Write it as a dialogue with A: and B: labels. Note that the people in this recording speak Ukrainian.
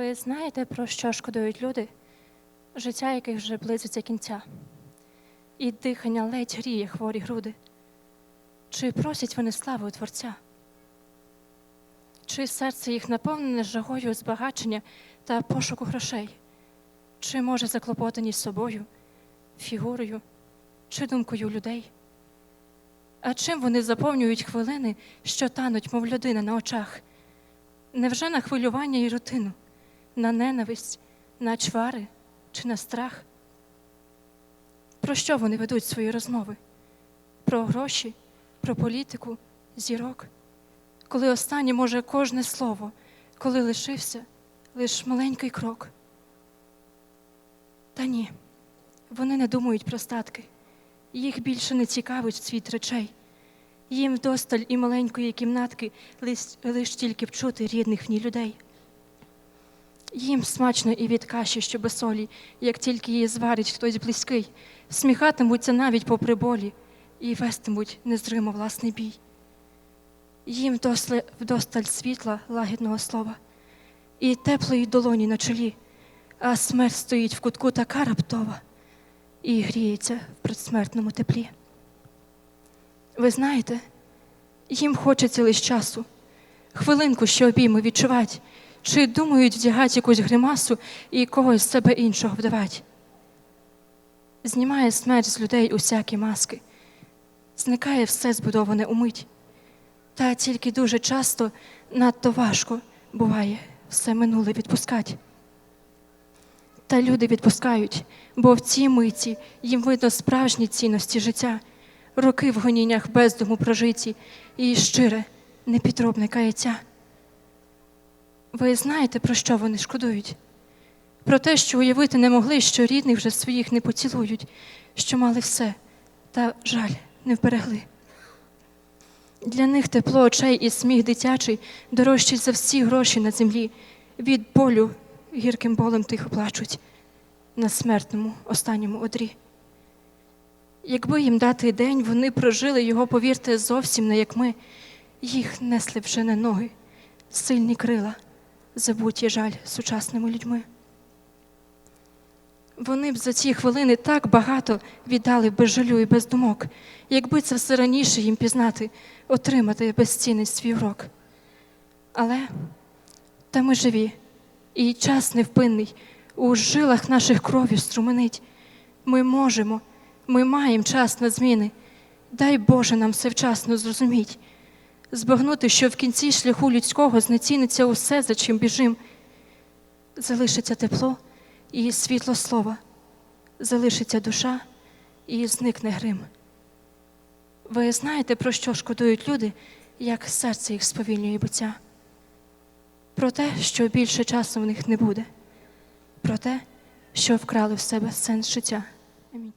A: Ви знаєте, про що шкодують люди, життя яких вже близиться кінця, і дихання ледь гріє хворі груди. Чи просять вони слави у Творця? Чи серце їх наповнене жагою збагачення та пошуку грошей? Чи може заклопотані собою, фігурою чи думкою людей? А чим вони заповнюють хвилини, що тануть, мов людина на очах? Невже на хвилювання і рутину, на ненависть, на чвари чи на страх? Про що вони ведуть свої розмови? Про гроші, про політику, зірок? Коли останнє може кожне слово, коли лишився лиш маленький крок. Та ні, вони не думають про статки, їх більше не цікавить світ речей. Їм вдосталь і маленької кімнатки лиш, лиш тільки вчути рідних в ній людей. Їм смачно і від каші, що без солі, як тільки її зварить хтось близький, сміхатимуться навіть попри болі і вестимуть незримо власний бій. Їм вдосле- вдосталь світла лагідного слова і теплої долоні на чолі, а смерть стоїть в кутку така раптова і гріється в предсмертному теплі. Ви знаєте, їм хочеться лише часу, хвилинку, що обійми відчувать, чи думають вдягать якусь гримасу і когось з себе іншого вдавать. Знімає смерть з людей усякі маски, зникає все збудоване умить. Та тільки дуже часто надто важко буває все минуле відпускать. Та люди відпускають, бо в цій миті їм видно справжні цінності життя, роки в гоніннях бездуму прожиті і щире, непідробне каяття. Ви знаєте, про що вони шкодують? Про те, що уявити не могли, що рідних вже своїх не поцілують, що мали все, та жаль не вберегли. Для них тепло очей і сміх дитячий дорожчий за всі гроші на землі. Від болю гірким болем тихо плачуть на смертному останньому одрі. Якби їм дати день, вони прожили його, повірте, зовсім не як ми. Їх несли вже не ноги, сильні крила, забуті жаль сучасними людьми. Вони б за ці хвилини так багато віддали без жалю і без думок, якби це все раніше їм пізнати, отримати безцінний свій урок. Але та ми живі, і час невпинний, у жилах наших крові струменить. Ми можемо, ми маємо час на зміни. Дай Боже нам все вчасно зрозуміть, збагнути, що в кінці шляху людського знеціниться усе, за чим біжим. Залишиться тепло і світло слова, залишиться душа і зникне грим. Ви знаєте, про що шкодують люди, як серце їх сповільнює буття? Про те, що більше часу в них не буде, про те, що вкрали в себе сенс життя. Амінь.